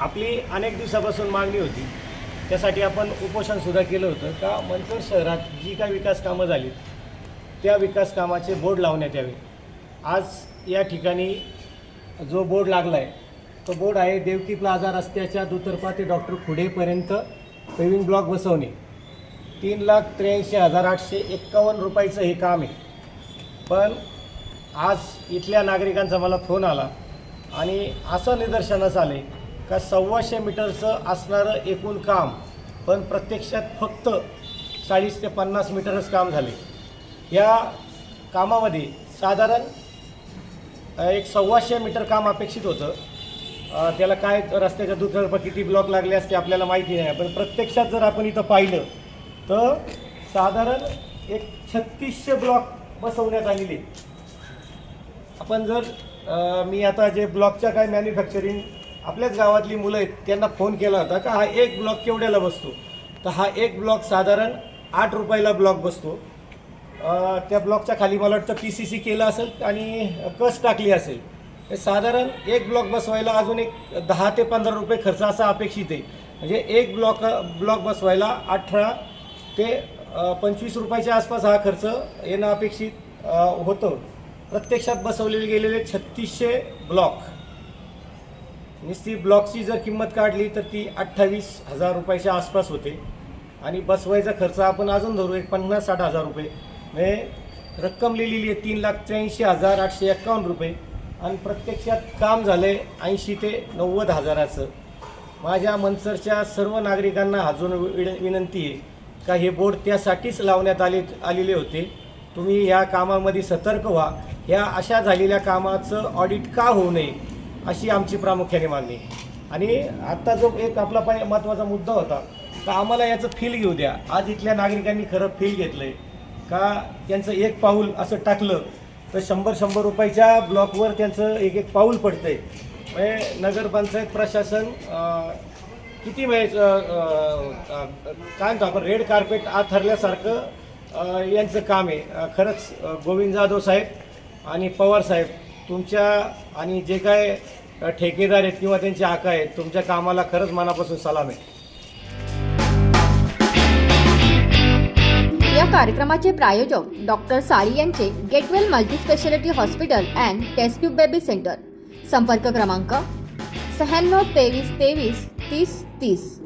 आपली अनेक दिवसापासून मागणी होती. त्यासाठी आपण उपोषणसुद्धा केलं होतं. का मंचर शहरात जी काय विकास कामं झाली त्या विकास कामाचे बोर्ड लावण्यात यावे. आज या ठिकाणी जो बोर्ड लागला आहे तो बोर्ड आहे देवकी प्लाझा रस्त्याच्या दुतर्फा ते डॉक्टर खुडेपर्यंत पेविंग ब्लॉक बसवणे. तीन लाख त्र्याऐंशी हजार आठशे एक्कावन्न रुपयाचं हे काम आहे. पण आज इथल्या नागरिकांचा मला फोन आला आणि असं निदर्शनास आले का सव्वाशे मीटरचं असणारं एकूण काम पण प्रत्यक्षात फक्त चाळीस ते पन्नास मीटरच काम झाले. या कामामध्ये साधारण एक सव्वाशे मीटर काम अपेक्षित होतं. त्याला काय रस्त्याच्या दुतर्फा किती ब्लॉक लागले असते आपल्याला माहिती नाही पण प्रत्यक्षात जर आपण इथं पाहिलं तर साधारण एक छत्तीसशे ब्लॉक बसवण्यात आलेले आपण जर मी आता जे ब्लॉकच्या काय मॅन्युफॅक्चरिंग आपल्याच गावातली मुलं आहेत त्यांना फोन केला होता का हा एक ब्लॉक केवढ्याला बसतो? तर हा एक ब्लॉक साधारण आठ रुपयाला ब्लॉक बसतो. त्या ब्लॉकच्या खाली मला वाटतं पी सी सी केलं असेल आणि कस टाकली असेल. तर साधारण एक ब्लॉक बसवायला अजून एक दहा ते पंधरा रुपये खर्च असा अपेक्षित आहे. म्हणजे एक ब्लॉक ब्लॉक बसवायला अठरा ते पंचवीस रुपयाच्या आसपास हा खर्च येणं अपेक्षित होतं. प्रत्यक्षात बसवलेले गेलेले छत्तीसशे ब्लॉक निस्ती ब्लॉकची जर किंमत काढली तर ती अठ्ठावीस हजार रुपयाच्या आसपास होते. आणि बसवायचा खर्च आपण अजून धरू एक पन्नास साठ हजार रुपये. म्हणजे रक्कम लिहिलेली आहे तीन लाख त्र्याऐंशी हजार आठशे एक्कावन्न रुपये. आणि प्रत्यक्षात काम झालं आहे ऐंशी ते नव्वद हजाराचं. माझ्या मनसरच्या सर्व नागरिकांना अजून विन- विनंती आहे का हे बोर्ड त्यासाठीच लावण्यात आले आलेले होते. तुम्ही ह्या कामामध्ये सतर्क व्हा. ह्या अशा झालेल्या कामाचं ऑडिट का होऊ नये? अशी आमची प्रामुख्याने मागणी. आणि आत्ता जो एक आपला पाय महत्त्वाचा मुद्दा होता का आम्हाला याचं फील घेऊ द्या. आज इथल्या नागरिकांनी खरं फील घेतलं आहे का त्यांचं एक पाऊल असं टाकलं तर शंभर शंभर रुपयाच्या ब्लॉकवर त्यांचं एक एक पाऊल पडतं आहे म्हणजे नगरपंचायत प्रशासन किती म्हणजे काय म्हणतो आपण रेड कार्पेट आत ठरल्यासारखं यांचं काम आहे. खरंच गोविंद जाधव साहेब आणि पवार साहेब तुमच्या आणि जे काय ठेकेदार आहेत किंवा त्यांचे आका आहेत तुमच्या कामाला खरंच मनापासून सलाम आहे. या कार्यक्रमाचे प्रायोजक डॉक्टर साळी यांचे get well multispeciality hospital and test tube baby centre. संपर्क क्रमांक शहाण्णव तेवीस तेवीस तीस तीस.